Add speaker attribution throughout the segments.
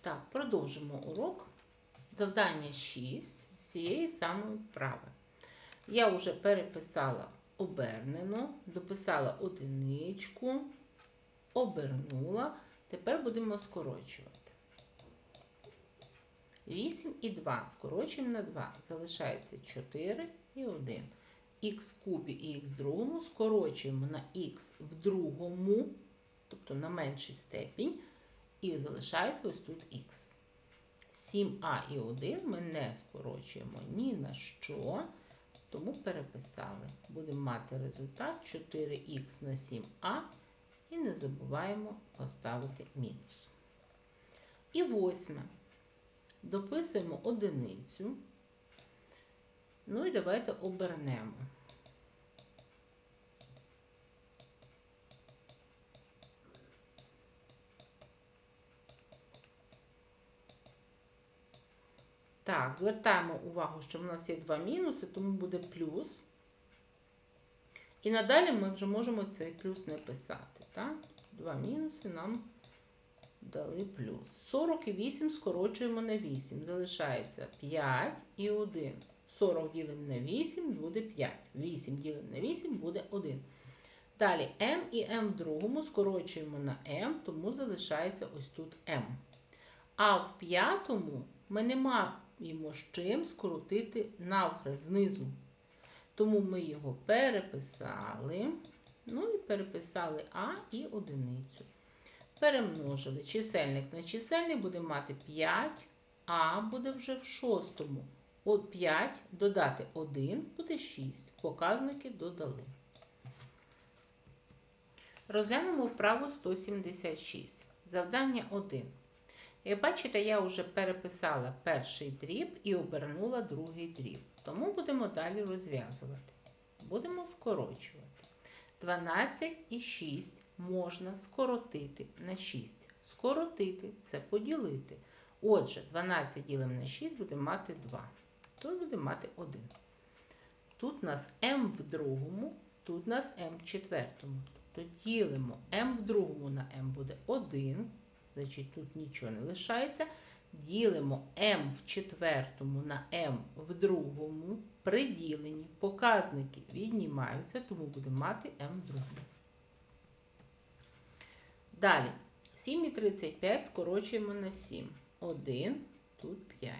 Speaker 1: Так, продовжимо урок. Завдання 6 з цієї самої вправи. Я вже переписала обернено, дописала одиничку, обернула. Тепер будемо скорочувати. 8 і 2 скорочуємо на 2. Залишається 4 і 1. Х кубі і х другому скорочуємо на х в другому, тобто на менший степінь. І залишається ось тут х. 7а і 1 ми не скорочуємо ні на що, тому переписали. Будемо мати результат 4х на 7а і не забуваємо поставити мінус. І восьме. Дописуємо одиницю. Ну і давайте обернемо. Так, звертаємо увагу, що в нас є два мінуси, тому буде плюс. І надалі ми вже можемо цей плюс не писати. Так? Два мінуси нам дали плюс. 48 скорочуємо на 8. Залишається 5 і 1. 40 ділимо на 8 буде 5. 8 ділимо на 8 буде 1. Далі m і m в другому скорочуємо на m, тому залишається ось тут m. А в п'ятому ми не з чим скоротити навхрест знизу. Тому ми його переписали. Ну і переписали А і одиницю. Перемножили чисельник на чисельник, будемо мати 5, а буде вже в шостому. От 5 додати 1 буде 6. Показники додали. Розглянемо вправу 176. Завдання 1. Як бачите, я вже переписала перший дріб і обернула другий дріб. Тому будемо далі розв'язувати. Будемо скорочувати. 12 і 6 можна скоротити на 6. Скоротити це поділити. Отже, 12 ділимо на 6 будемо мати 2. Тут будемо мати 1. Тут у нас m в другому, тут у нас m в четвертому. Тобто ділимо m в другому на m буде 1. Значить, тут нічого не лишається. Ділимо m в четвертому на m в другому. При діленні показники віднімаються, тому будемо мати m в другому. Далі, 7 і 35 скорочуємо на 7. 1, тут 5.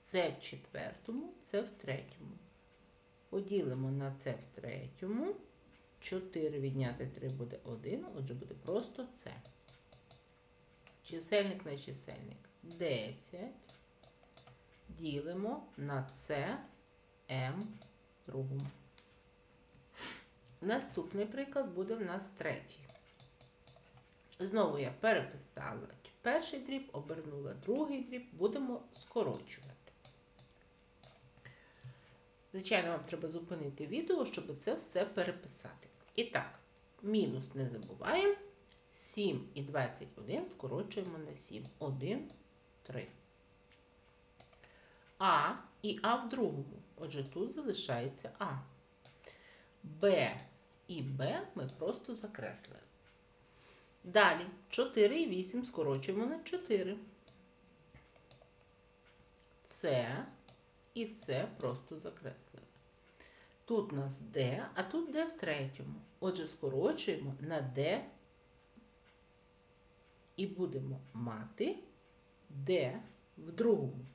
Speaker 1: Це в четвертому, це в третьому. Поділимо на це в третьому. 4 відняти 3 буде 1, отже буде просто це. Чисельник на чисельник 10. Ділимо на це m другому. Наступний приклад буде в нас третій. Знову я переписала перший дріб, обернула другий дріб, будемо скорочувати. Звичайно, вам треба зупинити відео, щоб це все переписати. І так, мінус не забуваємо. 7 і 21 скорочуємо на 7. 1, 3. А і А в другому. Отже, тут залишається А. Б і Б ми просто закреслили. Далі 4 і 8 скорочуємо на 4. С і С просто закреслили. Тут у нас Д, а тут Д в третьому. Отже, скорочуємо на Д і будемо мати Д в другому.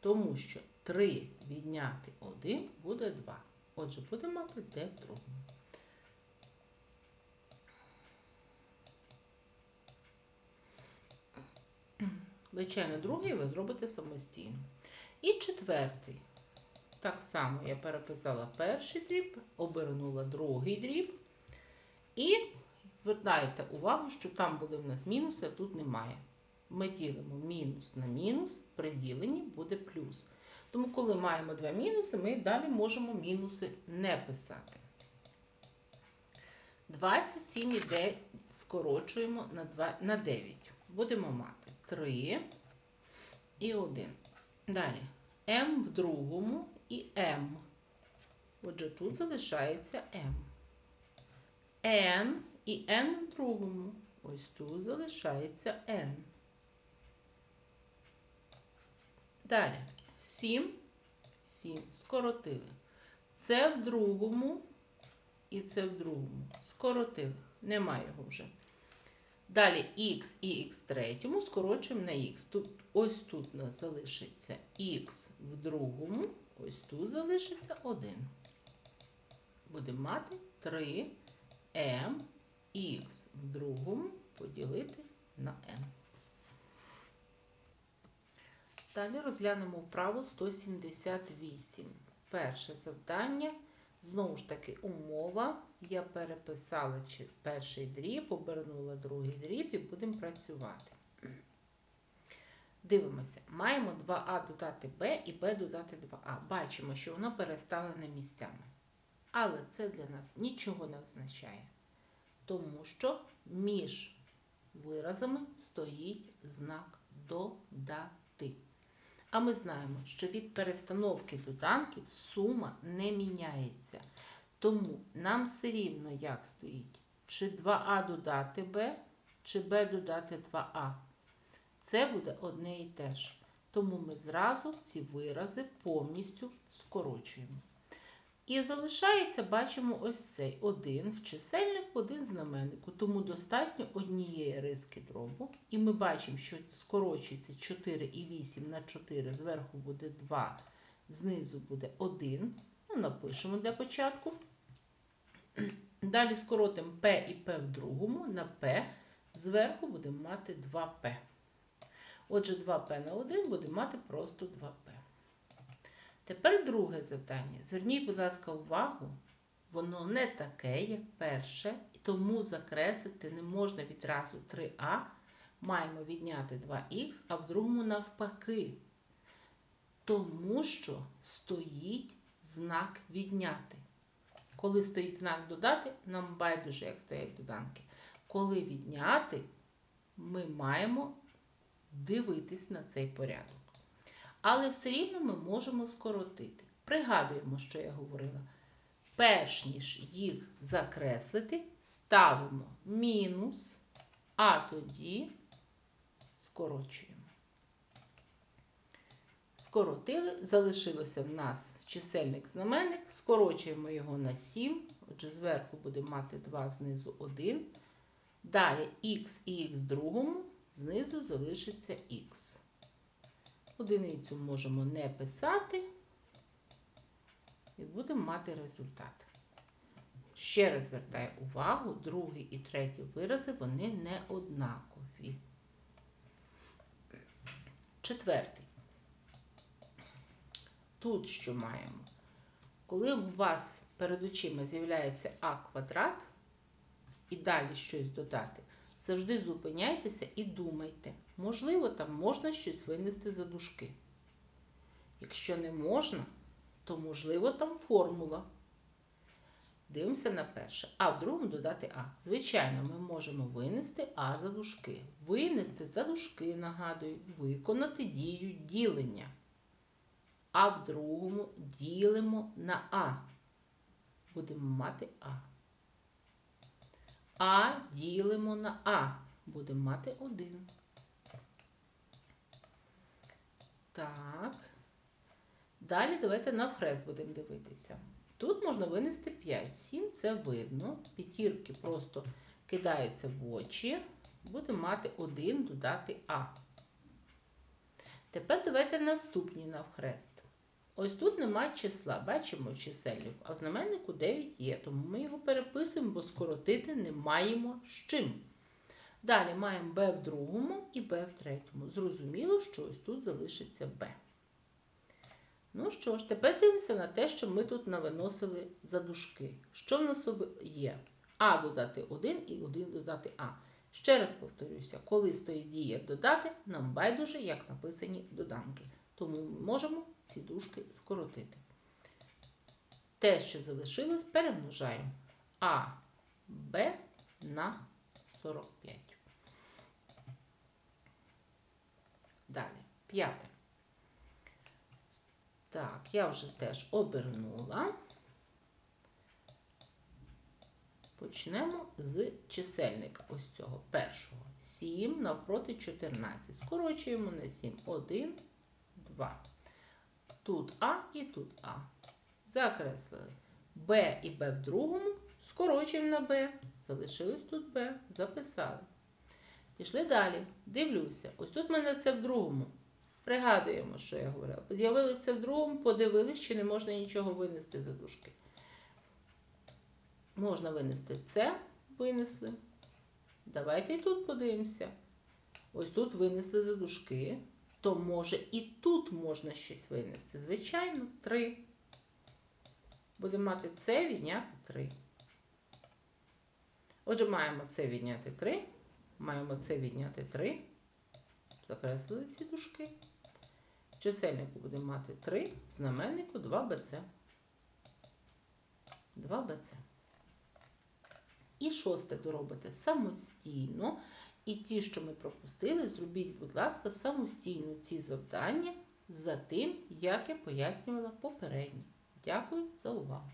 Speaker 1: Тому що 3 відняти 1 буде 2. Отже, будемо мати Д в другому. Звичайно, другий ви зробите самостійно. І четвертий. Так само я переписала перший дріб, обернула другий дріб. І звертайте увагу, що там були в нас мінуси, а тут немає. Ми ділимо мінус на мінус, при діленні буде плюс. Тому, коли маємо два мінуси, ми далі можемо мінуси не писати. 27 іде, скорочуємо на, 2, на 9. Будемо мати 3 і 1. Далі m в другому і m. Отже, тут залишається m. n і n в другому. Ось тут залишається n. Далі 7, 7 скоротили. Це в другому і це в другому. Скоротили. Немає його вже. Далі х і х третьому скорочуємо на х. Тут, ось тут у нас залишиться х в другому, ось тут залишиться 1. Будемо мати 3 m х в другому поділити на n. Далі розглянемо вправу 178. Перше завдання. Знову ж таки, умова. Я переписала перший дріб, обернула другий дріб і будемо працювати. Дивимося, маємо 2а додати b і b додати 2а. Бачимо, що воно переставлене місцями. Але це для нас нічого не означає, тому що між виразами стоїть знак додати. А ми знаємо, що від перестановки доданків сума не міняється. Тому нам все рівно як стоїть, чи 2а додати Б, чи Б додати 2а. Це буде одне і те ж. Тому ми зразу ці вирази повністю скорочуємо. І залишається, бачимо, ось цей один в чисельнику, один знаменнику. Тому достатньо однієї риски дробу. І ми бачимо, що скорочується 4 і 8 на 4, зверху буде 2, знизу буде 1. Ну, напишемо для початку. Далі скоротимо P і P в другому на P. Зверху будемо мати 2P. Отже, 2P на 1 будемо мати просто 2P. Тепер друге завдання. Зверніть, будь ласка, увагу, воно не таке, як перше, і тому закреслити не можна відразу 3а. Маємо відняти 2х, а в другому навпаки. Тому що стоїть знак відняти. Коли стоїть знак додати, нам байдуже, як стоять доданки. Коли відняти, ми маємо дивитись на цей порядок. Але все рівно ми можемо скоротити. Пригадуємо, що я говорила. Перш ніж їх закреслити, ставимо мінус, а тоді скорочуємо. Скоротили, залишилося в нас чисельник знаменник, скорочуємо його на 7, отже, зверху будемо мати 2, знизу 1. Далі х і х другому, знизу залишиться х. Одиницю можемо не писати і будемо мати результат. Ще раз звертаю увагу, другий і третій вирази, вони не однакові. Четвертий. Тут що маємо? Коли у вас перед очима з'являється а квадрат, і далі щось додати, завжди зупиняйтеся і думайте, можливо, там можна щось винести за дужки. Якщо не можна, то можливо там формула. Дивимося на перше. А в другому додати А. Звичайно, ми можемо винести А за дужки. Винести за дужки, нагадую, виконати дію ділення. А в другому ділимо на А. Будемо мати А. А ділимо на А. Будемо мати 1. Так. Далі давайте навхрест будемо дивитися. Тут можна винести 5. Всім це видно. П'ятірки просто кидаються в очі. Будемо мати 1 додати А. Тепер давайте наступні навхрест. Ось тут немає числа, бачимо в а в знаменнику 9 є, тому ми його переписуємо, бо скоротити не маємо з чим. Далі маємо b в другому і b в третьому. Зрозуміло, що ось тут залишиться b. Ну що ж, тепер дивимося на те, що ми тут навиносили за дужки. Що в нас є? А додати 1 і 1 додати А. Ще раз повторюся, коли стоїть дія додати, нам байдуже, як написані доданки. Тому ми можемо ці дужки скоротити. Те, що залишилось, перемножаємо А, Б на 45. Далі, п'яте. Так, я вже теж обернула. Почнемо з чисельника ось цього першого. 7 навпроти 14. Скорочуємо на 7. 1, 2. Тут А і тут А. Закреслили. Б і Б в другому. Скорочуємо на Б. Залишилось тут Б. Записали. Пішли далі. Дивлюся. Ось тут в мене це в другому. Пригадуємо, що я говорила. З'явилось це в другому, подивились, чи не можна нічого винести за дужки. Можна винести це, винесли. Давайте і тут подивимося. Ось тут винесли за дужки. То може і тут можна щось винести. Звичайно, 3. Будемо мати це відняти 3. Отже, маємо це відняти 3. Маємо це відняти 3. Закреслили ці дужки. Чисельнику будемо мати 3, в знаменнику 2bc. 2bc. І шосте доробите самостійно. І ті, що ми пропустили, зробіть, будь ласка, самостійно ці завдання за тим, як я пояснювала попередньо. Дякую за увагу.